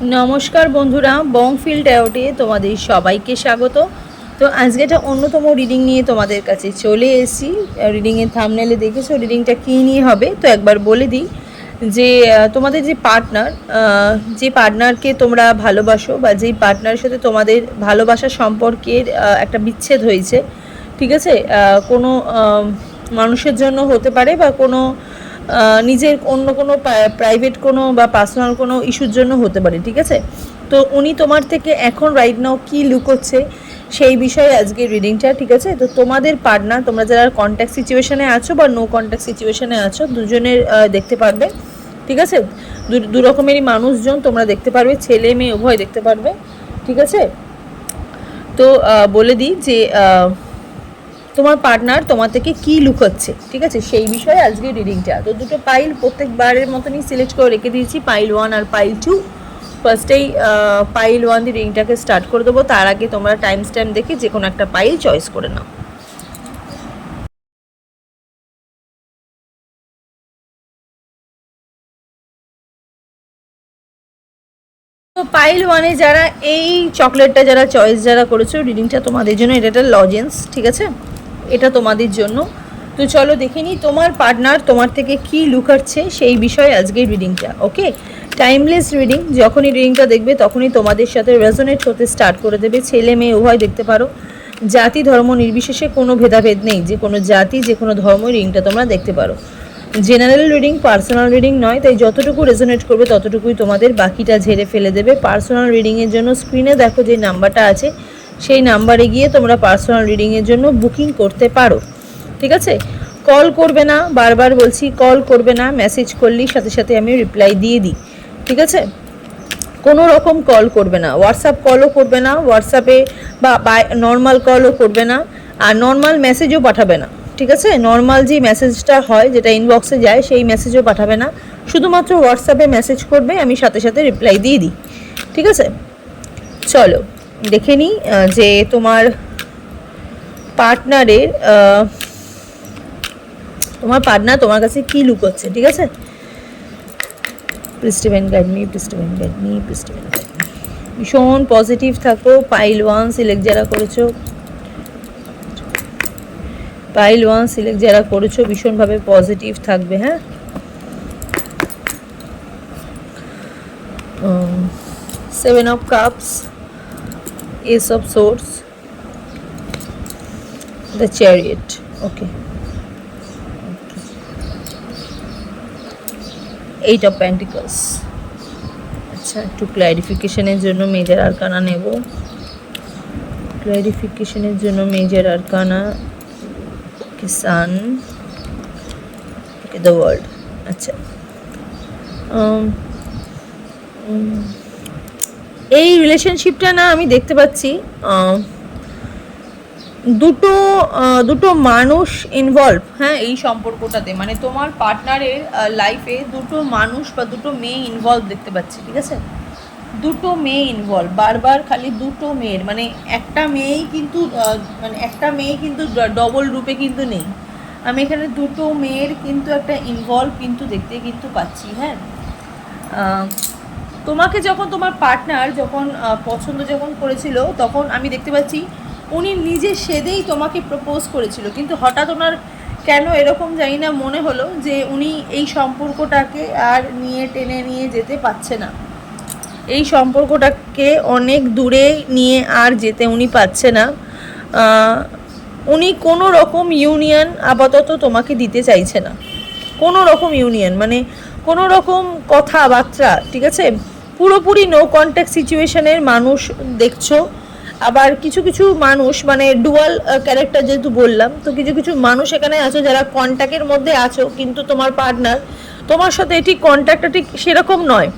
নমস্কার বন্ধুরা বংফিল্ড ট্যাওটে তোমাদের সবাইকে স্বাগত। তো আজকে একটা অন্যতম রিডিং নিয়ে তোমাদের কাছে চলে এসেছি। রিডিংয়ের থামনেলে দেখেছ রিডিংটা কী নিয়ে হবে? তো একবার বলে দিই যে তোমাদের যে পার্টনার যে পার্টনারকে তোমরা ভালোবাসো বা যেই পার্টনারের সাথে তোমাদের ভালোবাসা সম্পর্কের একটা বিচ্ছেদ হয়েছে, ঠিক আছে? কোনো মানুষের জন্য হতে পারে বা কোনো নিজের অন্য কোনো প্রাইভেট কোনো বা পার্সোনাল কোনো ইস্যুর জন্য হতে পারে, ঠিক আছে? তো উনি তোমার থেকে এখন রাইট নাও কী লুকোচ্ছে সেই বিষয়ে আজকে রিডিংটা ঠিক আছে? তো তোমাদের পার্টনার তোমরা যারা কন্ট্যাক্ট সিচুয়েশানে আছো বা নো কন্ট্যাক্ট সিচুয়েশানে আছো, দুজনের দেখতে পারবে, ঠিক আছে? দু- রকমেরই মানুষজন তোমরা দেখতে পারবে, ছেলে, মেয়ে, উভয় দেখতে পারবে, ঠিক আছে? তো বলে দিই যে তোমার পার্টনার তোমার থেকে কী লুকোচ্ছে ঠিক আছে? সেই বিষয়ে আজকে রিডিংটা তো দুটো পাইল প্রত্যেকবারের মতনই সিলেক্ট করে রেখে দিয়েছি পাইল ওয়ান আর পাইল টু ফার্স্টেই পাইল ওয়ান দিয়ে রিডিংটাকে স্টার্ট করে দেবো। তার আগে তোমরা টাইম স্ট্যাম্প দেখে যে কোনো একটা পাইল চয়েস করে নাও। তো পাইল ওয়ানে যারা এই চকলেটটা যারা চয়েস যারা করেছ রিডিংটা তোমাদের জন্য, এটা একটা লজেন্স ঠিক আছে? এটা তোমাদের জন্য। তো চলো দেখে নিই তোমার পার্টনার তোমার থেকে কি লুকাচ্ছে সেই বিষয়ে আজকের রিডিংটা ওকে টাইমলেস রিডিং যখনই রিডিংটা দেখবে তখনই তোমাদের সাথে রেজোনেট হতে স্টার্ট করে দেবে। ছেলে মেয়ে উভয় দেখতে পারো। জাতি, ধর্ম নির্বিশেষে কোনো ভেদাভেদ নেই। যে কোনো জাতি, যে কোনো ধর্ম রিডিংটা তোমরা দেখতে পারো। জেনারেল রিডিং পার্সোনাল রিডিং নয়, তাই যতটুকু রেজোনেট করবে ততটুকুই তোমাদের বাকিটা ঝেড়ে ফেলে দেবে। পার্সোনাল রিডিংয়ের জন্য স্ক্রিনে দেখো যে নাম্বারটা আছে। সেই নাম্বারে গিয়ে তোমরা পার্সোনাল রিডিংয়ের জন্য বুকিং করতে পারো। ঠিক আছে? কল করবে না, বারবার বলছি কল করবে না মেসেজ করলেই সাথে সাথে আমি রিপ্লাই দিয়ে দিই। ঠিক আছে? কোনো রকম কল করবে না। হোয়াটসঅ্যাপ কলও করবে না হোয়াটসঅ্যাপে বা নর্মাল কলও করবে না, আর নর্মাল মেসেজও পাঠাবে না। ঠিক আছে? নর্মাল যে মেসেজটা হয়, যেটা ইনবক্সে যায়, সেই মেসেজও পাঠাবে না। শুধুমাত্র হোয়াটসঅ্যাপে মেসেজ করবে, আমি সাথে সাথে রিপ্লাই দিয়ে দিই। ঠিক আছে? চলো। দেখে নিই যে তোমার পার্টনারের তোমার পার্টনার তোমার কাছে কী লুকোচ্ছে ঠিক আছে? ভীষণ পজিটিভ থাকো পাইল ওয়ান সিলেক্ট যারা করেছ পাইল ওয়ান সিলেক্ট যারা করেছ, ভীষণভাবে পজিটিভ থাকবে হ্যাঁ? Seven of cups ace of swords the chariot okay eight of pentacles আচ্ছা একটু ক্ল্যারিফিকেশনের জন্য মেজর আরকানা নেব। ক্ল্যারিফিকেশনের জন্য major arcana okay the world আচ্ছা উম, উম, এই রিলেশনশিপটা না আমি দেখতে পাচ্ছি দুটো দুটো মানুষ ইনভলভ হ্যাঁ এই সম্পর্কটাতে। মানে তোমার পার্টনারের লাইফে দুটো মানুষ বা দুটো মেয়ে ইনভলভ দেখতে পাচ্ছি, ঠিক আছে? দুটো মেয়ে ইনভলভ বারবার খালি দুটো মেয়ের। মানে একটা মেয়েই কিন্তু মানে একটা মেয়ে কিন্তু ডবল রূপে কিন্তু নেই। আমি এখানে দুটো মেয়ের কিন্তু একটা ইনভলভ কিন্তু দেখতে কিন্তু পাচ্ছি হ্যাঁ? তোমাকে যখন তোমার পার্টনার যখন পছন্দ যখন করেছিল, তখন আমি দেখতে পাচ্ছি উনি নিজে সেদেই তোমাকে প্রপোজ করেছিল। কিন্তু হঠাৎ ওনার কেন এরকম জানি না মনে হলো যে উনি এই সম্পর্কটাকে আর নিয়ে টেনে নিয়ে যেতে পারছে না। এই সম্পর্কটাকে অনেক দূরে নিয়ে আর যেতে উনি পাচ্ছে না। উনি কোনো রকম ইউনিয়ন আপাতত তোমাকে দিতে চাইছে না। কোনো রকম ইউনিয়ন মানে কোনো রকম কথাবার্তা, ঠিক আছে? পুরোপুরি নো কন্ট্যাক্ট সিচুয়েশনের মানুষ দেখছ। আবার কিছু কিছু মানুষ মানে ডুয়াল ক্যারেক্টার যেহেতু বললাম, তো কিছু কিছু মানুষ এখানে আছো যারা কন্ট্যাক্টের মধ্যে আছো, কিন্তু তোমার পার্টনার তোমার সাথে এটি কন্ট্যাক্টটা ঠিক সেরকম নয়।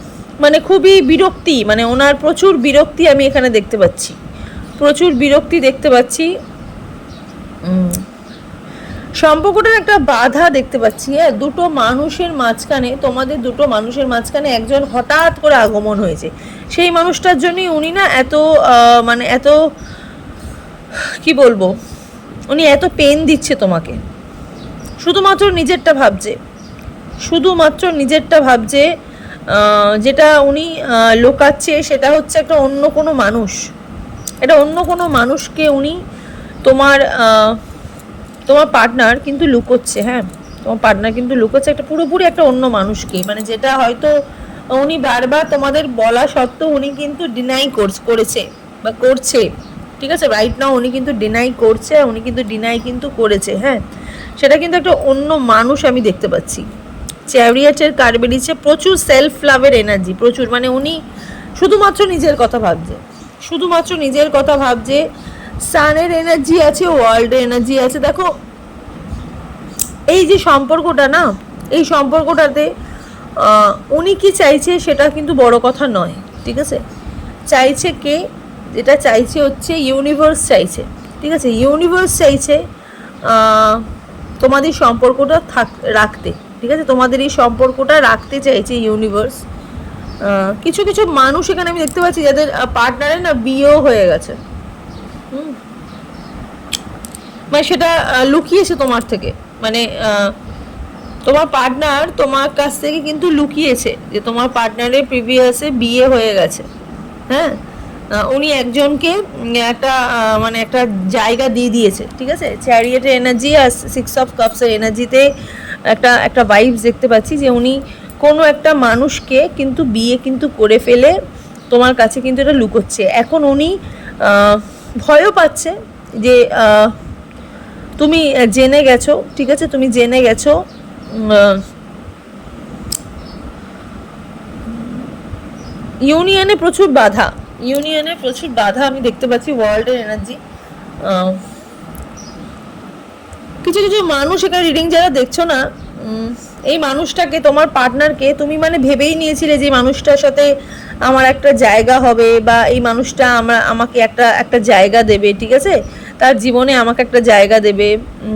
মানে খুবই বিরক্তি মানে ওনার প্রচুর বিরক্তি আমি এখানে দেখতে পাচ্ছি। প্রচুর বিরক্তি দেখতে পাচ্ছি। সম্পর্কটার একটা বাধা দেখতে পাচ্ছি হ্যাঁ? দুটো মানুষের মাঝখানে, তোমাদের দুটো মানুষের মাঝখানে একজন হঠাৎ করে আগমন হয়েছে। সেই মানুষটার জন্যই উনি না এত মানে এত, কি বলব, উনি এত পেন দিচ্ছে তোমাকে। শুধুমাত্র নিজেরটা ভাবছে। শুধুমাত্র নিজেরটা ভাবছে যেটা উনি লোকাচ্ছে, সেটা হচ্ছে একটা অন্য কোনো মানুষ। এটা অন্য কোনো মানুষকে উনি তোমার তোমার পার্টনার কিন্তু লুকোচ্ছে হ্যাঁ? তোমার পার্টনার কিন্তু লুকোচ্ছে একটা পুরোপুরি একটা অন্য মানুষকে মানে যেটা হয়তো উনি বারবার তোমাদের বলা সত্ত্বেও উনি কিন্তু ডিনাই করেছে বা করছে। ঠিক আছে? রাইট নাও উনি কিন্তু ডিনাই করছে, উনি কিন্তু ডিনাই কিন্তু করেছে হ্যাঁ? সেটা কিন্তু একটা অন্য মানুষ আমি দেখতে পাচ্ছি। চ্যারিয়াটের কার বেরিয়েছে? প্রচুর সেলফ লাভের এনার্জি প্রচুর। মানে উনি শুধুমাত্র নিজের কথা ভাবছে। শুধুমাত্র নিজের কথা ভাবছে সানের এনার্জি আছে ওয়ার্ল্ডের এনার্জি আছে। দেখো, এই যে সম্পর্কটা না, এই সম্পর্কটাতে উনি কি চাইছে সেটা কিন্তু বড় কথা নয়, ঠিক আছে? চাইছে কে? যেটা চাইছে হচ্ছে ইউনিভার্স চাইছে, ঠিক আছে? ইউনিভার্স চাইছে তোমাদের সম্পর্কটা থাক, রাখতে, ঠিক আছে? তোমাদের এই সম্পর্কটা রাখতে চাইছে ইউনিভার্স কিছু কিছু মানুষ এখানে আমি দেখতে পাচ্ছি যাদের পার্টনারে না বিয়েও হয়ে গেছে। মানে সেটা লুকিয়েছে তোমার থেকে। মানে তোমার পার্টনার তোমার কাছ থেকে কিন্তু লুকিয়েছে যে তোমার পার্টনারের প্রিভিয়াসে বিয়ে হয়ে গেছে। হ্যাঁ? উনি একজনকে একটা মানে একটা জায়গা দিয়ে দিয়েছে, ঠিক আছে? চ্যারিয়েটের এনার্জি আর সিক্স অফ কাপসের এনার্জিতে একটা একটা ভাইবস দেখতে পাচ্ছি যে উনি কোনো একটা মানুষকে কিন্তু বিয়ে কিন্তু করে ফেলে, তোমার কাছে কিন্তু এটা লুকোচ্ছে। এখন উনি ভয়ও পাচ্ছে যে তুমি জেনে গেছো, ঠিক আছে? তুমি জেনে গেছো ইউনিয়নে প্রচুর বাধা। ইউনিয়নে প্রচুর বাধা আমি দেখতে পাচ্ছি ওয়ার্ল্ডের এনার্জি কিছু কিছু মানুষ এখানে রিডিং যারা দেখছ না এই মানুষটাকে, তোমার পার্টনারকে তুমি মানে ভেবেই নিয়েছিলে যে মানুষটার সাথে আমার একটা জায়গা হবে বা এই মানুষটা আমরা, আমাকে একটা একটা জায়গা দেবে, ঠিক আছে? তার জীবনে আমাকে একটা জায়গা দেবে।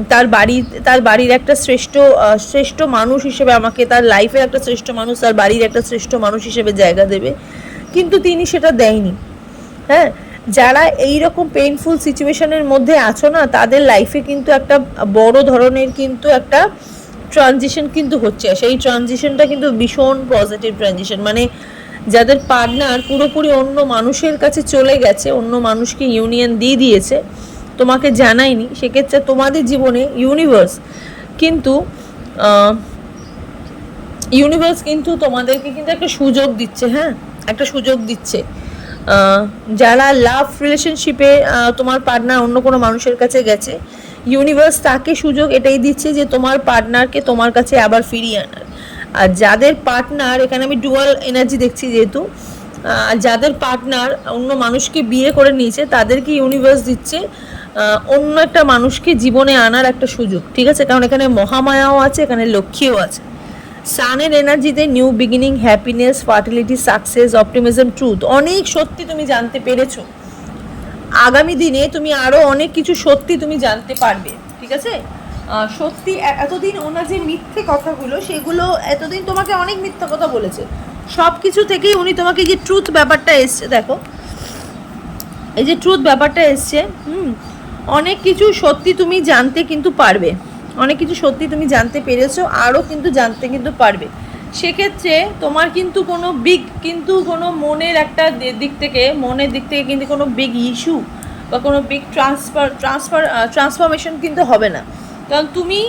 তার বাড়ি, তার বাড়ির একটা শ্রেষ্ঠ শ্রেষ্ঠ মানুষ হিসেবে আমাকে, তার লাইফের একটা শ্রেষ্ঠ মানুষ, তার বাড়ির একটা শ্রেষ্ঠ মানুষ হিসেবে জায়গা দেবে। কিন্তু তিনি সেটা দেয়নি। হ্যাঁ? যারা এই রকম পেইনফুল সিচুয়েশনের মধ্যে আছো না, তাদের লাইফে কিন্তু একটা বড় ধরনের কিন্তু একটা ট্রানজিশন কিন্তু হচ্ছে। সেই ট্রানজিশনটা কিন্তু ভীষণ পজিটিভ ট্রানজিশন মানে যাদের পার্টনার পুরোপুরি অন্য মানুষের কাছে চলে গেছে, অন্য মানুষকে ইউনিয়ন দিয়ে দিয়েছে, তোমাকে জানায়নি, সেক্ষেত্রে তোমাদের জীবনে ইউনিভার্স কিন্তু ইউনিভার্স কিন্তু তোমাদেরকে কিন্তু একটা সুযোগ দিচ্ছে হ্যাঁ? একটা সুযোগ দিচ্ছে। যারা লাভ রিলেশনশিপে তোমার পার্টনার অন্য কোনো মানুষের কাছে গেছে ইউনিভার্স তাকে সুযোগ এটাই দিচ্ছে যে তোমার পার্টনারকে তোমার কাছে আবার ফিরিয়ে আনার। আর যাদের পার্টনার এখানে আমি ডুয়াল এনার্জি দেখছি যেহেতু যাদের পার্টনার অন্য মানুষকে বিয়ে করে নিয়েছে, তাদেরকে ইউনিভার্স দিচ্ছে অন্য একটা মানুষকে জীবনে আনার একটা সুযোগ, ঠিক আছে? কারণ এখানে মহামায়াও আছে, এখানে লক্ষ্মীও আছে। সানের এনার্জিতে new beginning happiness fertility success optimism truth অনেক সত্যি তুমি জানতে পেরেছ। আগামী দিনে তুমি আরও অনেক কিছু সত্যি তুমি জানতে পারবে, ঠিক আছে? সত্যি এতদিন ওনার যে মিথ্যে কথাগুলো, সেগুলো এতদিন তোমাকে অনেক মিথ্যা কথা বলেছে। সব কিছু থেকেই উনি তোমাকে যে ট্রুথ ব্যাপারটা এসছে, দেখো। এই যে ট্রুথ ব্যাপারটা এসছে, হুম, অনেক কিছু সত্যি তুমি জানতে কিন্তু পারবে। অনেক কিছু সত্যি তুমি জানতে পেরেছ আরও কিন্তু জানতে কিন্তু পারবে। সেক্ষেত্রে তোমার কিন্তু কোনো বিগ কিন্তু কোনো মনের একটা দিক থেকে, মনের দিক থেকে কিন্তু কোনো বিগ ইস্যু বা কোনো বিগ ট্রান্সফার ট্রান্সফার ট্রান্সফরমেশন কিন্তু হবে না। কারণ তুমি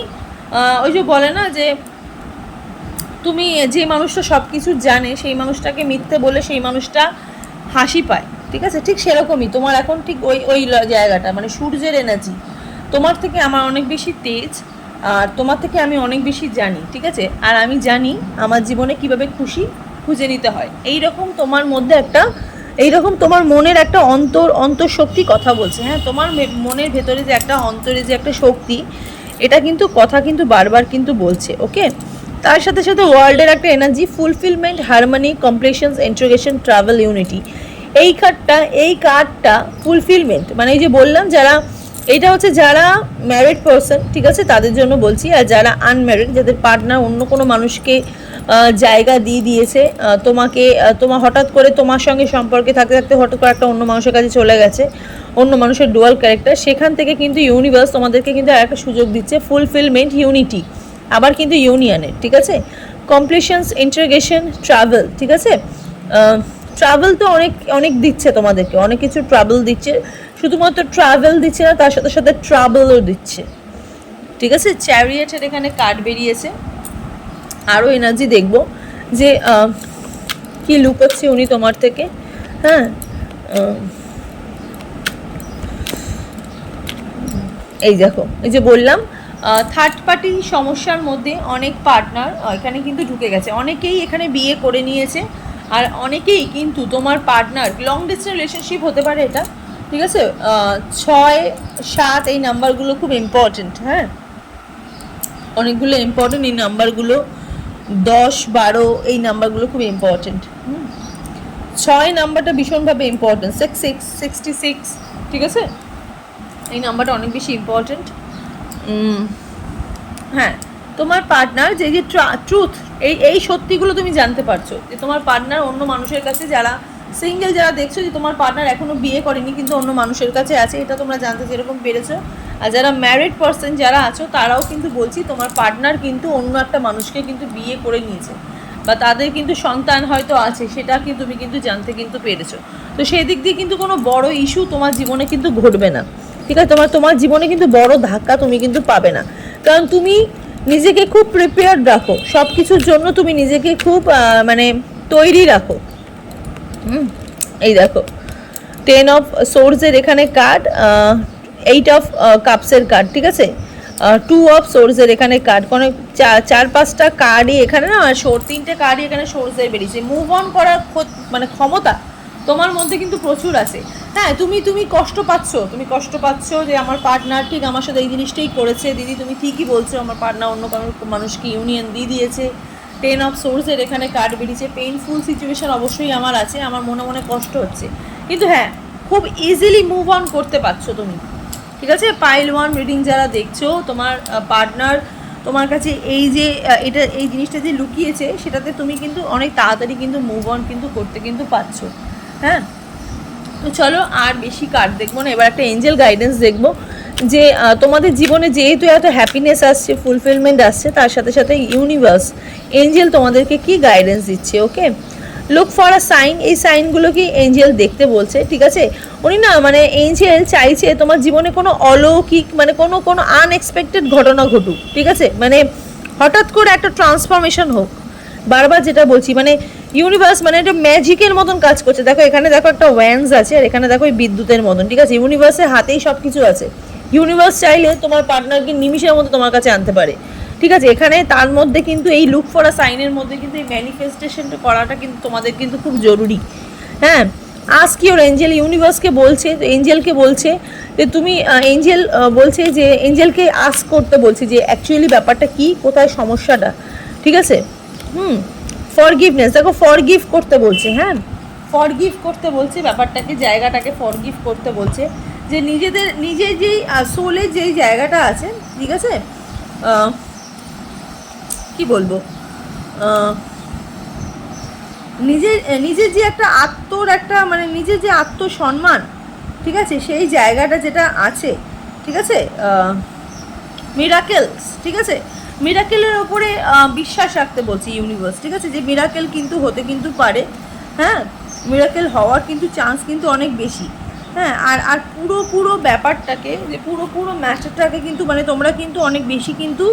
ওই যে বলে না যে, তুমি যে মানুষটা সব কিছু জানে, সেই মানুষটাকে মিথ্যে বলে সেই মানুষটা হাসি পায়, ঠিক আছে? ঠিক সেরকমই। তোমার এখন ঠিক ওই ওই জায়গাটা মানে সূর্যের এনার্জি তোমার থেকে আমার অনেক বেশি তেজ। আর তোমার থেকে আমি অনেক বেশি জানি, ঠিক আছে? আর আমি জানি আমার জীবনে কীভাবে খুশি খুঁজে নিতে হয়। এই রকম তোমার মধ্যে একটা এই রকম তোমার মনের একটা অন্তর, অন্তঃশক্তি কথা বলছে। হ্যাঁ তোমার মনের ভেতরে যে একটা অন্তরে যে একটা শক্তি, এটা কিন্তু কথা কিন্তু বারবার কিন্তু বলছে, ওকে? তার সাথে সাথে ওয়ার্ল্ডের একটা energy fulfilment harmony completions integration travel unity এই কার্ডটা এই কার্ডটা ফুলফিলমেন্ট মানে এই যে বললাম, যারা এটা হচ্ছে যারা ম্যারিড পারসন ঠিক আছে? তাদের জন্য বলছি। আর যারা আনম্যারিড যাদের পার্টনার অন্য কোনো মানুষকে জায়গা দিয়ে দিয়েছে তোমাকে তোমার হঠাৎ করে তোমার সঙ্গে সম্পর্কে থাকতে থাকতে হঠাৎ করে একটা অন্য মানুষের কাছে চলে গেছে, অন্য মানুষের ডুয়াল ক্যারেক্টার সেখান থেকে কিন্তু ইউনিভার্স তোমাদেরকে কিন্তু একটা সুযোগ দিচ্ছে ফুলফিলমেন্ট ইউনিটি আবার কিন্তু ইউনিয়নের ঠিক আছে? কমপ্লিশনস ইন্টারগেশন ট্রাভেল ঠিক আছে? ট্রাভেল তো অনেক অনেক দিচ্ছে তোমাদেরকে, অনেক কিছু ট্রাভেল দিচ্ছে। শুধুমাত্র ট্রাভেল দিচ্ছে না, তার সাথে সাথে ট্রাভেলও দিচ্ছে। ঠিক আছে? চ্যারিয়েটের এখানে কার্ড বেরিয়েছে। আরও এনার্জি দেখব যে কি লুকোচ্ছে উনি তোমার থেকে হ্যাঁ? এই দেখো, এই যে বললাম থার্ড পার্টি সমস্যার মধ্যে অনেক পার্টনার এখানে কিন্তু ঢুকে গেছে। অনেকেই এখানে বিয়ে করে নিয়েছে, আর অনেকেই কিন্তু তোমার পার্টনার লং ডিস্টেন্স রিলেশনশিপ হতে পারে এটা ঠিক আছে? ছয়, সাত এই নাম্বারগুলো খুব ইম্পর্টেন্ট হ্যাঁ? অনেকগুলো ইম্পর্টেন্ট এই নাম্বারগুলো। দশ, বারো এই নাম্বারগুলো খুব ইম্পর্টেন্ট ছয় নাম্বারটা ভীষণভাবে important six six sixty six ঠিক আছে? এই নাম্বারটা অনেক বেশি ইম্পর্টেন্ট হ্যাঁ তোমার পার্টনার যে যে ট্রুথ এই এই সত্যিগুলো তুমি জানতে পারছ যে তোমার পার্টনার অন্য মানুষের কাছে যারা সিঙ্গেল যারা দেখছ যে তোমার পার্টনার এখনও বিয়ে করেনি, কিন্তু অন্য মানুষের কাছে আছে, এটা তোমরা জানতে যেরকম পেরেছ। আর যারা ম্যারিড পার্সন যারা আছো, তারাও কিন্তু বলছি তোমার পার্টনার কিন্তু অন্য একটা মানুষকে কিন্তু বিয়ে করে নিয়েছে। বা তাদের কিন্তু সন্তান হয়তো আছে, সেটা কিন্তু তুমি কিন্তু জানতে কিন্তু পেরেছ। তো সেই দিক দিয়ে কিন্তু কোনো বড় ইস্যু তোমার জীবনে কিন্তু ঘটবে না। ঠিক আছে? তোমার তোমার জীবনে কিন্তু বড় ধাক্কা তুমি কিন্তু পাবে না। কারণ তুমি নিজেকে খুব প্রিপেয়ার্ড রাখো। সব কিছুর জন্য তুমি নিজেকে খুব মানে তৈরি রাখো। এই দেখো। টেন অফ সোর্সের এখানে কার্ড এইট অফ কাপসের কার্ড ঠিক আছে? টু অফ সোর্সের এখানে কার্ড কোনো চার পাঁচটা কার্ডই এখানে না সোর তিনটে কার্ডই এখানে সোর্সের বেরিয়েছে। মুভ অন করার মানে ক্ষমতা তোমার মধ্যে কিন্তু প্রচুর আছে। হ্যাঁ তুমি তুমি কষ্ট পাচ্ছ, তুমি কষ্ট পাচ্ছ যে আমার পার্টনার ঠিক আমার সাথে এই জিনিসটাই করেছে। দিদি, তুমি ঠিকই বলছো, আমার পার্টনার অন্য কোনো মানুষকে ইউনিয়ন দিয়ে দিয়েছে। টেন অফ সোর্সের এখানে কার্ড বেরিয়েছে। পেইনফুল সিচুয়েশন অবশ্যই আমার আছে, আমার মনে মনে কষ্ট হচ্ছে। কিন্তু হ্যাঁ খুব ইজিলি মুভ অন করতে পারছ তুমি। ঠিক আছে? পাইল ওয়ান রিডিং যারা দেখছ, তোমার পার্টনার তোমার কাছে এই যে এটা, এই জিনিসটা যে লুকিয়েছে, সেটাতে তুমি কিন্তু অনেক তাড়াতাড়ি কিন্তু মুভ অন কিন্তু করতে কিন্তু পারছ। হ্যাঁ? তো চলো আর বেশি কার্ড দেখব না। এবার একটা এঞ্জেল গাইডেন্স দেখব। যে তোমাদের জীবনে যেহেতু এত হ্যাপিনেস আসছে ফুলফিলমেন্ট আসছে, তার সাথে সাথে ইউনিভার্স এঞ্জেল তোমাদেরকে কি গাইডেন্স দিচ্ছে okay look for a sign এই সাইনগুলোকে এঞ্জেল দেখতে বলছে, ঠিক আছে? উনি না মানে এঞ্জেল চাইছে তোমার জীবনে কোনো অলৌকিক মানে কোনো কোনো আনএক্সপেক্টেড ঘটনা ঘটুক, ঠিক আছে? মানে হঠাৎ করে একটা ট্রান্সফরমেশন হোক, বারবার যেটা বলছি মানে ইউনিভার্স মানে একটা ম্যাজিকের মতন কাজ করছে। দেখো, এখানে দেখো একটা ওয়্যান্স আছে, আর এখানে দেখো বিদ্যুতের মতন, ঠিক আছে? ইউনিভার্সের হাতেই সব কিছু আছে। ইউনিভার্স চাইলে তোমার পার্টনারকে নিমিষের মধ্যে তোমার কাছে আনতে পারে। ঠিক আছে? এখানে তার মধ্যে কিন্তু এই লুক ফর আ সাইনের মধ্যে কিন্তু এই ম্যানিফেস্টেশনটা করাটা কিন্তু তোমাদের কিন্তু খুব জরুরি। হ্যাঁ? আজকে ওর এঞ্জেল ইউনিভার্সকে বলছে এঞ্জেলকে বলছে, যে তুমি এঞ্জেল বলছে যে এঞ্জেলকে আস করতে বলছে যে অ্যাকচুয়ালি ব্যাপারটা কি, কোথায় সমস্যাটা? ঠিক আছে? হুম ফরগিভনেস দেখো ফরগিভ করতে বলছে হ্যাঁ? ফরগিভ করতে বলছে, ব্যাপারটাকে, জায়গাটাকে ফরগিভ করতে বলছে। যে নিজেদের নিজে যেই সোলের যেই জায়গাটা আছে, ঠিক আছে? কি বলব? নিজের নিজের যে একটা আত্মর একটা মানে নিজের যে আত্মসম্মান, ঠিক আছে? সেই জায়গাটা যেটা আছে, ঠিক আছে? মিরাকেলস ঠিক আছে? মিরাকেলের ওপরে বিশ্বাস রাখতে বলছি ইউনিভার্স ঠিক আছে? যে মিরাকেল কিন্তু হতে কিন্তু পারে হ্যাঁ? মিরাকেল হওয়ার কিন্তু চান্স কিন্তু অনেক বেশি। হ্যাঁ আর আর পুরো পুরো ব্যাপারটাকে, যে পুরো পুরো ম্যাটারটাকে কিন্তু মানে তোমরা কিন্তু অনেক বেশি কিন্তু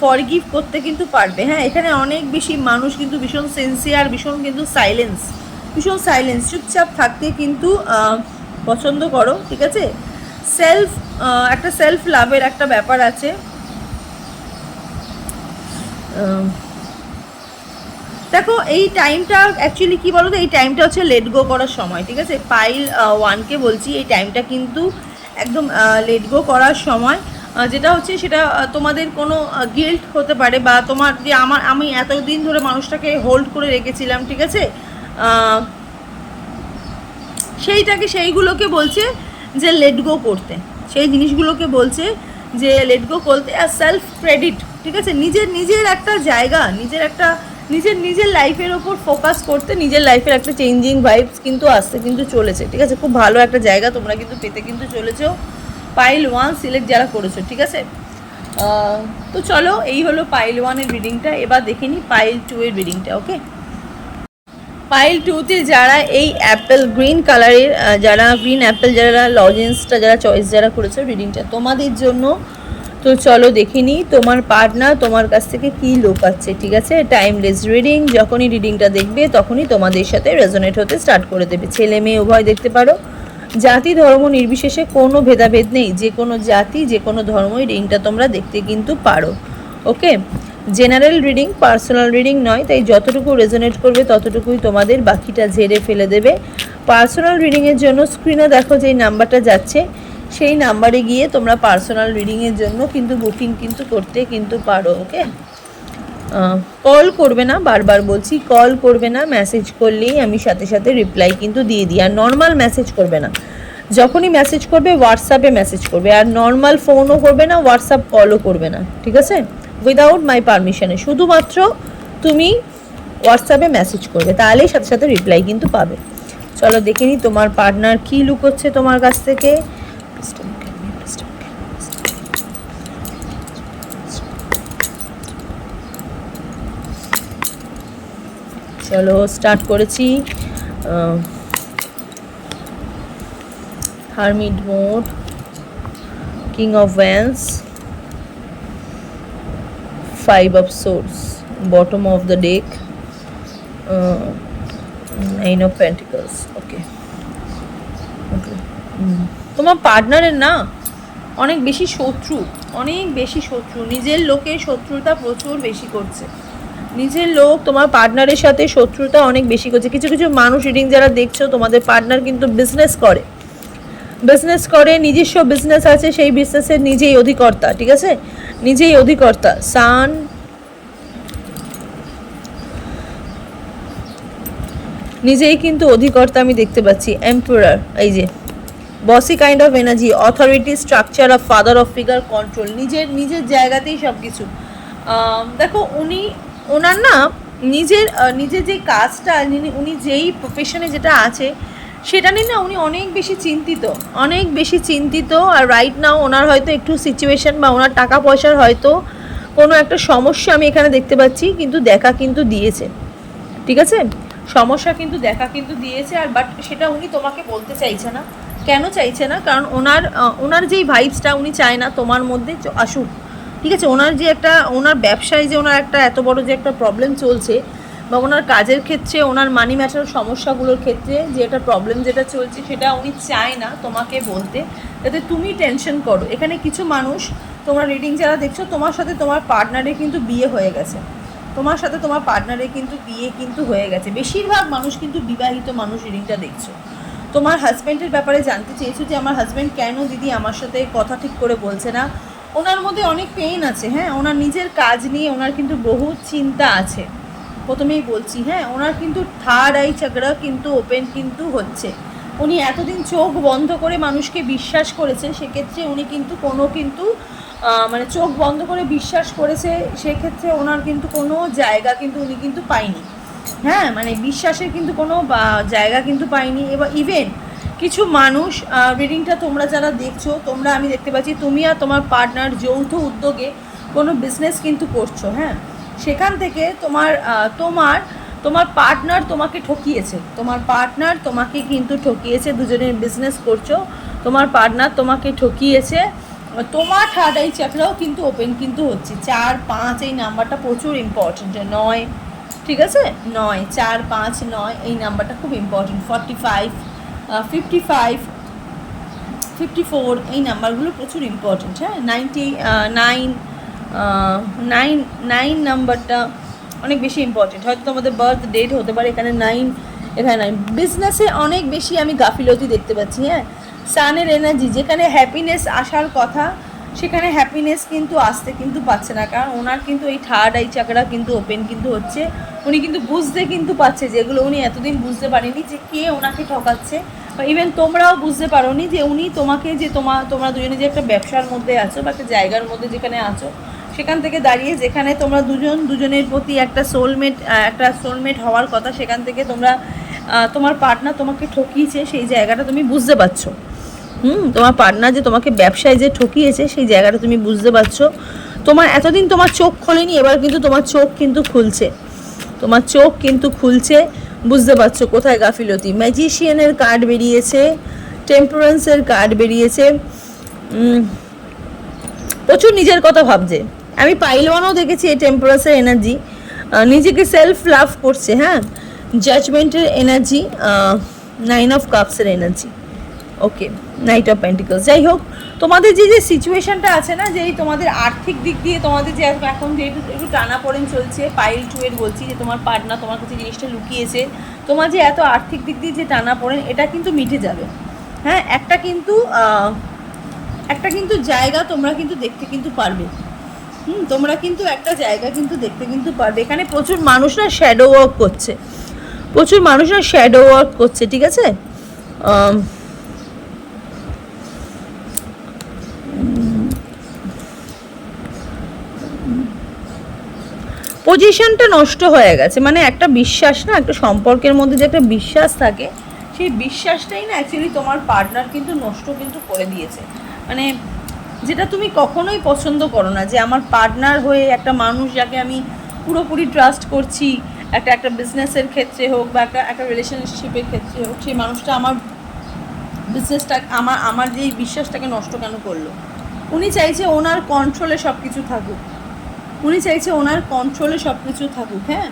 ফরগিভ করতে কিন্তু পারবে। হ্যাঁ এখানে অনেক বেশি মানুষ কিন্তু ভীষণ সেন্সিয়ার ভীষণ কিন্তু সাইলেন্স ভীষণ সাইলেন্স চুপচাপ থাকতে কিন্তু পছন্দ করো, ঠিক আছে? সেলফ একটা সেলফ লাভের একটা ব্যাপার আছে। দেখো, এই টাইমটা অ্যাকচুয়ালি কি বলো তো এই টাইমটা হচ্ছে লেট গো করার সময়, ঠিক আছে? পাইল ওয়ানকে বলছি, এই টাইমটা কিন্তু একদম লেট গো করার সময় যেটা হচ্ছে সেটা তোমাদের কোনো গিল্ট হতে পারে বা তোমার, যে আমার, আমি এতদিন ধরে মানুষটাকে হোল্ড করে রেখেছিলাম, ঠিক আছে? সেইটাকে, সেইগুলোকে বলছে যে লেট গো করতে। সেই জিনিসগুলোকে বলছে যে লেট গো করতে, আর সেলফ ক্রেডিট ঠিক আছে? নিজের নিজের একটা জায়গা, নিজের একটা নিজের নিজের লাইফের ওপর ফোকাস করতে নিজের লাইফের একটা চেঞ্জিং ভাইবস কিন্তু আসতে কিন্তু চলেছে, ঠিক আছে? খুব ভালো একটা জায়গা তোমরা কিন্তু পেতে কিন্তু চলেছো। পাইল ওয়ান সিলেক্ট যারা করেছ, ঠিক আছে? তো চলো, এই হলো পাইল ওয়ানের রিডিংটা এবার দেখে নিই পাইল টু এর রিডিংটা ওকে পাইল টুতে যারা এই অ্যাপেল গ্রিন কালারের যারা গ্রিন অ্যাপেল যারা লজেন্সটা যারা চয়েস যারা করেছে রিডিংটা তোমাদের জন্য তো চলো দেখে নিই তোমার পার্টনার তোমার কাছ থেকে কী লোকাচ্ছে ঠিক আছে? টাইমলেস রিডিং যখনই রিডিংটা দেখবে তখনই তোমাদের সাথে রেজোনেট হতে স্টার্ট করে দেবে। ছেলে মেয়ে উভয় দেখতে পারো। জাতি, ধর্ম নির্বিশেষে কোনো ভেদাভেদ নেই। যে কোনো জাতি, যে কোনো ধর্মই রিডিংটা তোমরা দেখতে কিন্তু পারো। Okay? General reading personal reading নয়, তাই যতটুকু রেজোনেট করবে ততটুকুই তোমাদের বাকিটা ঝেড়ে ফেলে দেবে। পার্সোনাল রিডিংয়ের জন্য স্ক্রিনে দেখো যেই নাম্বারটা যাচ্ছে। সেই নাম্বারে গিয়ে তোমরা পার্সোনাল রিডিংয়ের জন্য কিন্তু বুকিং কিন্তু করতে কিন্তু পারো ওকে কল করবে না, বারবার বলছি কল করবে না মেসেজ করলেই আমি সাথে সাথে রিপ্লাই কিন্তু দিয়ে দিই। আর নর্মাল মেসেজ করবে না। যখনই মেসেজ করবে হোয়াটসঅ্যাপে মেসেজ করবে। আর নর্মাল ফোনও করবে না হোয়াটসঅ্যাপ কলও করবে না, ঠিক আছে? উইদাউট মাই পারমিশনে শুধুমাত্র তুমি হোয়াটসঅ্যাপে মেসেজ করবে, তাহলেই সাথে সাথে রিপ্লাই কিন্তু পাবে। চলো দেখে নিই তোমার পার্টনার কী লুকোচ্ছে তোমার কাছ থেকে। চলো স্টার্ট করেছি hermit mode king of wands five of swords bottom of the deck nine of pentacles okay okay তোমার পার্টনারের না অনেক বেশি শত্রু, অনেক বেশি শত্রু। নিজের লোকের শত্রুতা প্রচুর বেশি করছে। নিজের লোক তোমার পার্টনারের সাথে শত্রুতা অনেক বেশি করছে। কিছু কিছু মানুষ রিডিং যারা দেখছ, তোমাদের পার্টনার কিন্তু বিজনেস করে। বিজনেস করে, নিজস্ব বিজনেস আছে, সেই বিজনেসের নিজেই অধিকর্তা, ঠিক আছে? নিজেই অধিকর্তা। সান, নিজেই কিন্তু অধিকর্তা আমি দেখতে পাচ্ছি। এম্পারার এই যে। Bossy kind of energy authority structure of father of figure control নিজের নিজের জায়গাতেই সব কিছু দেখো, উনি, ওনার না নিজের নিজের যে কাজটা উনি যেই প্রফেশনে যেটা আছে, সেটা নিয়ে না উনি অনেক বেশি চিন্তিত। অনেক বেশি চিন্তিত, আর রাইট নাও ওনার হয়তো একটু সিচুয়েশন বা ওনার টাকা পয়সার হয়তো কোনো একটা সমস্যা আমি এখানে দেখতে পাচ্ছি, কিন্তু দেখা কিন্তু দিয়েছে। ঠিক আছে? সমস্যা কিন্তু দেখা কিন্তু দিয়েছে, আর বাট সেটা উনি তোমাকে বলতে চাইছে না। কেন চাইছে না? কারণ ওনার ওনার যেই ভাইবসটা উনি চায় না, তোমার মধ্যে আসুক। ঠিক আছে? ওনার যে একটা, ওনার ব্যবসায় যে ওনার একটা এত বড় যে একটা প্রবলেম চলছে, বা ওনার কাজের ক্ষেত্রে ওনার মানি ম্যাটার সমস্যাগুলোর ক্ষেত্রে যে একটা প্রবলেম যেটা চলছে, সেটা উনি চায় না তোমাকে বলতে যাতে তুমি টেনশন করো। এখানে কিছু মানুষ, তোমরা রিডিং যারা দেখছ, তোমার সাথে তোমার পার্টনারে কিন্তু বিয়ে হয়ে গেছে। তোমার সাথে তোমার পার্টনারের কিন্তু বিয়ে কিন্তু হয়ে গেছে। বেশিরভাগ মানুষ কিন্তু বিবাহিত মানুষ রিডিংটা দেখছ। তোমার হাজব্যান্ডের ব্যাপারে জানতে চেয়েছো যে আমার হাজব্যান্ড কেন দিদি আমার সাথে কথা ঠিক করে বলছে না? ওনার মধ্যে অনেক পেইন আছে হ্যাঁ? ওনার নিজের কাজ নিয়ে ওনার কিন্তু বহু চিন্তা আছে। প্রথমেই বলছি হ্যাঁ? ওনার কিন্তু থার্ড আই চাকরা কিন্তু ওপেন কিন্তু হচ্ছে। উনি এতদিন চোখ বন্ধ করে মানুষকে বিশ্বাস করেছে সেক্ষেত্রে উনি কিন্তু কোনো কিন্তু মানে চোখ বন্ধ করে বিশ্বাস করেছে, সেক্ষেত্রে ওনার কিন্তু কোনো জায়গা কিন্তু উনি কিন্তু পায়নি। হ্যাঁ মানে বিশ্বাসের কিন্তু কোনো জায়গা কিন্তু পাইনি। এবার ইভেন কিছু মানুষ রিডিংটা তোমরা যারা দেখছ, তোমরা আমি দেখতে পাচ্ছি, তুমি আর তোমার পার্টনার যৌথ উদ্যোগে কোনো বিজনেস কিন্তু করছ হ্যাঁ? সেখান থেকে তোমার তোমার তোমার পার্টনার তোমাকে ঠকিয়েছে। তোমার পার্টনার তোমাকে কিন্তু ঠকিয়েছে, দুজনের বিজনেস করছ। তোমার পার্টনার তোমাকে ঠকিয়েছে। তোমার থার্ড আই চাকরাও কিন্তু ওপেন কিন্তু হচ্ছে। চার, পাঁচ এই নাম্বারটা প্রচুর ইম্পর্টেন্ট নয় ঠিক আছে? নয়, চার, পাঁচ, নয়, এই নাম্বারটা খুব important forty five fifty five fifty four এই নাম্বারগুলো প্রচুর ইম্পর্টেন্ট হ্যাঁ? নাইনটি নাইন নাইন নাইন নাম্বারটা অনেক বেশি ইম্পর্টেন্ট হয়তো তোমাদের বার্থ ডেট হতে পারে, এখানে নাইন এখানে নাইন বিজনেসে অনেক বেশি আমি গাফিলতি দেখতে পাচ্ছি হ্যাঁ? সানের এনার্জি যেখানে হ্যাপিনেস আসার কথা সেখানে হ্যাপিনেস কিন্তু আসতে কিন্তু পাচ্ছে না। কারণ ওনার কিন্তু এই থার্ড আই চাকরা কিন্তু ওপেন কিন্তু হচ্ছে। উনি কিন্তু বুঝতে কিন্তু পারছে যেগুলো উনি এতদিন বুঝতে পারেনি যে কে ওনাকে ঠকাচ্ছে। বা ইভেন তোমরাও বুঝতে পারোনি যে উনি তোমাকে যে তোমার তোমরা দুজনে যে একটা ব্যবসার মধ্যে আছো বা একটা জায়গার মধ্যে যেখানে আছো, সেখান থেকে দাঁড়িয়ে যেখানে তোমরা দুজন, দুজনের প্রতি একটা সোলমেট একটা সোলমেট হওয়ার কথা, সেখান থেকে তোমরা তোমার পার্টনার তোমাকে ঠকিয়েছে, সেই জায়গাটা তুমি বুঝতে পারছ। হুম, তোমার পার্টনার যে তোমাকে ব্যবসায় যে ঠকিয়েছে, সেই জায়গাটা তুমি বুঝতে পারছ। তোমার এতদিন তোমার চোখ খোলেনি, এবার কিন্তু তোমার চোখ কিন্তু খুলছে। তোমার চোখ কিন্তু খুলছে, বুঝতে পারছ কোথায় গাফিলতি। ম্যাজিশিয়ানের কার্ড বেরিয়েছে টেম্পারেন্সের কার্ড বেরিয়েছে। প্রচুর নিজের কথা ভাবছে। আমি পাইলওয়ানও দেখেছি এই টেম্পারেন্সের এনার্জি নিজেকে সেলফ লাভ করছে হ্যাঁ? জাজমেন্টের energy nine of কাপসের energy okay knight of pentacles যাই হোক, তোমাদের যে যে সিচুয়েশনটা আছে না, যে তোমাদের আর্থিক দিক দিয়ে তোমাদের যে এখন- এখন যে একটু একটু টানাপোড়েন চলছে পাইল টু এর বলছি যে তোমার পার্টনার তোমার কাছে জিনিসটা লুকিয়েছে, তোমার যে এত আর্থিক দিক দিয়ে যে টানাপোড়েন, এটা কিন্তু মিটে যাবে। হ্যাঁ একটা কিন্তু একটা কিন্তু জায়গা তোমরা কিন্তু দেখতে কিন্তু পারবে। হুম, তোমরা কিন্তু একটা জায়গা কিন্তু দেখতে কিন্তু পারবে। এখানে প্রচুর মানুষরা শ্যাডো ওয়ার্ক করছে। প্রচুর মানুষরা শ্যাডো ওয়ার্ক করছে, ঠিক আছে? পজিশনটা নষ্ট হয়ে গেছে। মানে একটা বিশ্বাস না, একটা সম্পর্কের মধ্যে যে একটা বিশ্বাস থাকে, সেই বিশ্বাসটাই না অ্যাকচুয়ালি তোমার পার্টনার কিন্তু নষ্ট কিন্তু করে দিয়েছে। মানে যেটা তুমি কখনোই পছন্দ করো না, যে আমার পার্টনার হয়ে একটা মানুষ যাকে আমি পুরোপুরি ট্রাস্ট করছি, একটা একটা বিজনেসের ক্ষেত্রে হোক বা একটা একটা রিলেশনশিপের ক্ষেত্রে হোক, সেই মানুষটা আমার বিজনেসটা আমার আমার যে বিশ্বাসটাকে নষ্ট কেন করল? উনি চাইছে ওনার কন্ট্রোলে সব কিছু থাকুক। উনি চাইছে ওনার কন্ট্রোলে সব কিছু থাকুক হ্যাঁ?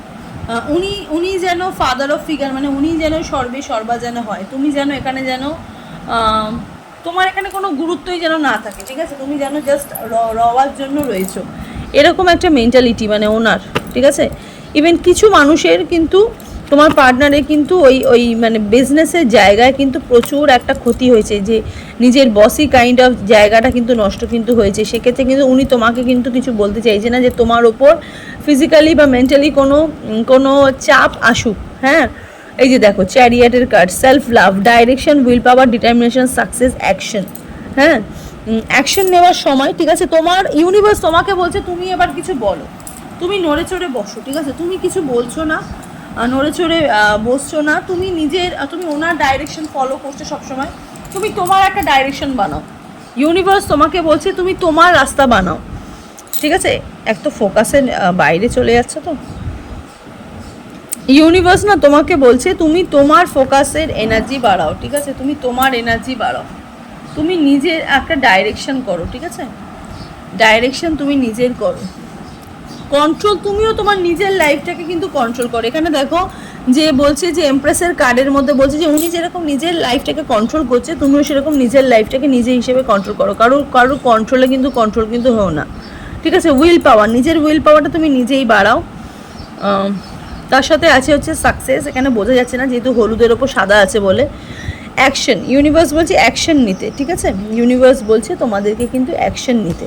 উনি উনি যেন ফাদার অফ ফিগার মানে উনি যেন সর্বে সর্বা যেন হয়। তুমি যেন এখানে যেন তোমার এখানে কোনো গুরুত্বই যেন না থাকে, ঠিক আছে? তুমি যেন জাস্ট রওয়ার জন্য রয়েছো। এরকম একটা মেন্টালিটি মানে ওনার, ঠিক আছে? ইভেন কিছু মানুষের কিন্তু তোমার পার্টনারে কিন্তু ওই ওই মানে বিজনেসের জায়গায় কিন্তু প্রচুর একটা ক্ষতি হয়েছে, যে নিজের বসি কাইন্ড অফ জায়গাটা কিন্তু নষ্ট কিন্তু হয়েছে। সেক্ষেত্রে কিন্তু উনি তোমাকে কিন্তু কিছু বলতে চাইছে না যে তোমার ওপর ফিজিক্যালি বা মেন্টালি কোনো কোনো চাপ আসুক হ্যাঁ? এই যে দেখো চ্যারিয়াটের card self love direction will power determination success action হ্যাঁ অ্যাকশন নেওয়ার সময়, ঠিক আছে, তোমার ইউনিভার্স তোমাকে বলছে, তুমি এবার কিছু বলো। তুমি নড়ে চড়ে বসো, ঠিক আছে? তুমি কিছু বলছো না নড়ে চড়ে বসছো না। তুমি নিজের তুমি ওনার ডাইরেকশন ফলো করছ সবসময়। তুমি তোমার একটা ডাইরেকশন বানাও। ইউনিভার্স তোমাকে বলছে, তুমি তোমার রাস্তা বানাও। ঠিক আছে? এক তো ফোকাসের বাইরে চলে যাচ্ছে তো। ইউনিভার্স না তোমাকে বলছে, তুমি তোমার ফোকাসের এনার্জি বাড়াও। ঠিক আছে? তুমি তোমার এনার্জি বাড়াও। তুমি নিজের একটা ডাইরেকশন করো, ঠিক আছে? ডাইরেকশন তুমি নিজের করো। কন্ট্রোল তুমিও তোমার নিজের লাইফটাকে কিন্তু কন্ট্রোল করো। এখানে দেখো যে বলছে যে এমপ্রেসের কার্ডের মধ্যে বলছে যে উনি যেরকম নিজের লাইফটাকে কন্ট্রোল করছে, তুমিও সেরকম নিজের লাইফটাকে নিজে হিসেবে কন্ট্রোল করো। কারোর কারোর কন্ট্রোলে কিন্তু কন্ট্রোল কিন্তু হও না। ঠিক আছে? উইল পাওয়ার নিজের উইল পাওয়ারটা তুমি নিজেই বাড়াও। তার সাথে আছে হচ্ছে সাকসেস এখানে বোঝা যাচ্ছে না যেহেতু হলুদের ওপর সাদা আছে বলে। অ্যাকশন ইউনিভার্স বলছে অ্যাকশন নিতে। ঠিক আছে? ইউনিভার্স বলছে তোমাদেরকে কিন্তু অ্যাকশন নিতে।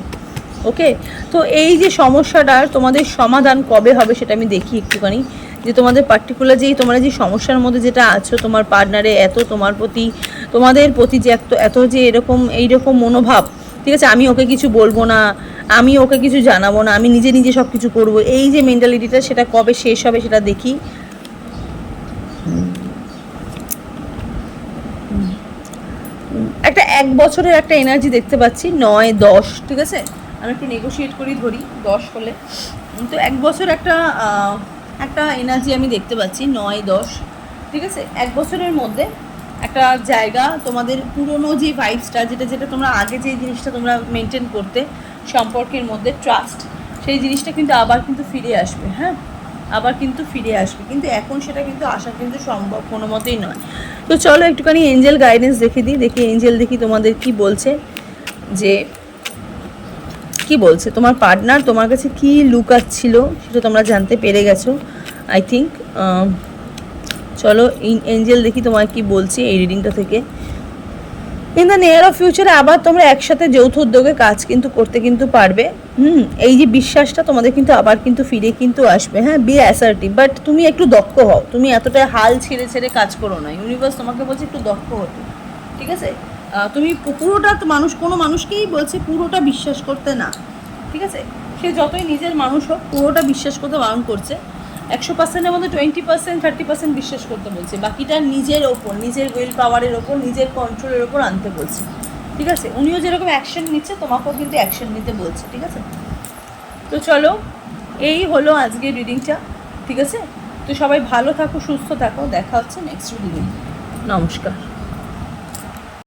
ওকে তো এই যে সমস্যাটার তোমাদের সমাধান কবে হবে সেটা আমি দেখি একটুখানি। যে তোমাদের পার্টিকুলার যেই, তোমরা যে সমস্যার মধ্যে যেটা আছো, তোমার পার্টনারে এত, তোমার প্রতি, তোমাদের প্রতি যে এত এত যে এরকম, এইরকম মনোভাব, ঠিক আছে? আমি ওকে কিছু বলব না, আমি ওকে কিছু জানাব না, আমি নিজে নিজে সব কিছু করব, এই যে মেন্টালিটিটা সেটা কবে শেষ হবে সেটা দেখি। একটা এক বছরের একটা এনার্জি দেখতে পাচ্ছি, নয়, দশ, ঠিক আছে? আমি একটু নেগোশিয়েট করি, ধরি, দশ হলে। তো এক বছর একটা একটা এনার্জি আমি দেখতে পাচ্ছি, নয়, দশ, ঠিক আছে? এক বছরের মধ্যে একটা জায়গা, তোমাদের পুরনো যে ভাইবসটা যেটা যেটা তোমরা আগে যে জিনিসটা তোমরা মেনটেন করতে, সম্পর্কের মধ্যে ট্রাস্ট সেই জিনিসটা কিন্তু আবার কিন্তু ফিরে আসবে হ্যাঁ? আবার কিন্তু ফিরে আসবে। কিন্তু এখন সেটা কিন্তু আসা কিন্তু সম্ভব কোনো মতেই নয়। তো চলো একটুখানি এঞ্জেল গাইডেন্স দেখে দিই, দেখি এঞ্জেল দেখি তোমাদের কি বলছে যে কি বলছে? তোমার পার্টনার তোমার কাছে কি লুকাচ্ছিল সেটা তোমরা জানতে পেরে গেছো আই থিঙ্ক চলো এঞ্জেল দেখি তোমার কি বলছে এই রিডিংটা থেকে। ইন দ্য নিয়ার অফ ফিউচারে আবার তোমরা একসাথে যৌথ উদ্যোগে কাজ কিন্তু করতে কিন্তু পারবে। হুম, এই যে বিশ্বাসটা তোমাদের কিন্তু আবার কিন্তু ফিরে কিন্তু আসবে। হ্যাঁ বি অ্যাসার্টিভ বাট তুমি একটু দক্ষ হও। তুমি এতটা হাল ছেড়ে ছেড়ে কাজ করো না। ইউনিভার্স তোমাকে বলছে একটু দক্ষ হতে। ঠিক আছে? তুমি পুরোটা মানুষ কোনো মানুষকেই বলছে পুরোটা বিশ্বাস করতে না। ঠিক আছে? সে যতই নিজের মানুষ হোক, পুরোটা বিশ্বাস করতে বারণ করছে। একশো পার্সেন্টের মধ্যে টোয়েন্টি পার্সেন্ট থার্টি পার্সেন্ট বিশ্বাস করতে বলছে। বাকিটা নিজের ওপর, নিজের উইল পাওয়ারের ওপর, নিজের কন্ট্রোলের ওপর আনতে বলছে। ঠিক আছে? উনিও যেরকম অ্যাকশন নিচ্ছে, তোমাকেও কিন্তু অ্যাকশন নিতে বলছে। ঠিক আছে? তো চলো, এই হলো আজকের রিডিংটা ঠিক আছে? তো সবাই ভালো থাকো, সুস্থ থাকো। দেখা হচ্ছে নেক্সট রিডিং নমস্কার।